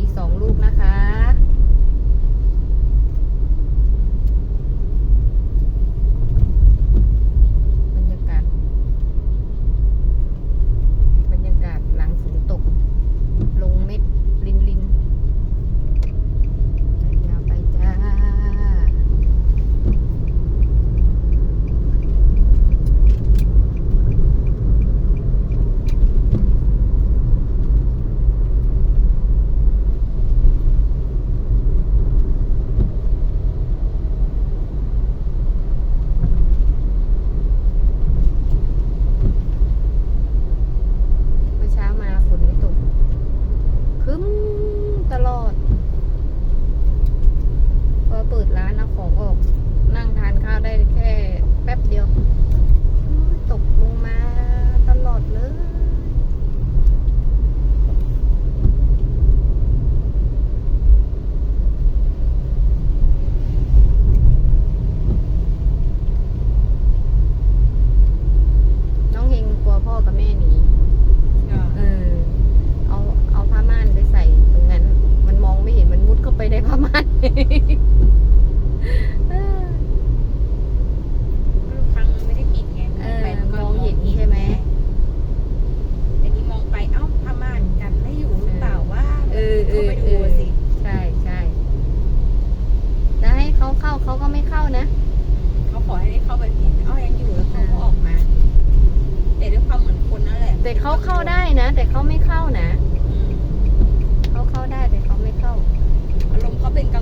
อีกสองลูกนะคะ ตลอด พอเปิดร้านเอาของออก ฟังไม่ได้ปิดไงมองเห็นใช่ไหม แต่นี่มองไปเอ้าพม่ากันได้อยู่หรือเปล่าว่าเออเออเออใช่ใช่จะให้เขาเข้าเขาก็ไม่เข้านะ เขาขอให้ได้เข้าไปเห็นเอ้ายังอยู่แล้วเขาออกมา แต่ด้วยความเหมือนคนนั่นแหละแต่เขาเข้าได้นะ แต่เขาไม่เข้านะเขาเข้าได้แต่เขาไม่เข้า อารมณ์เขาเป็นกัง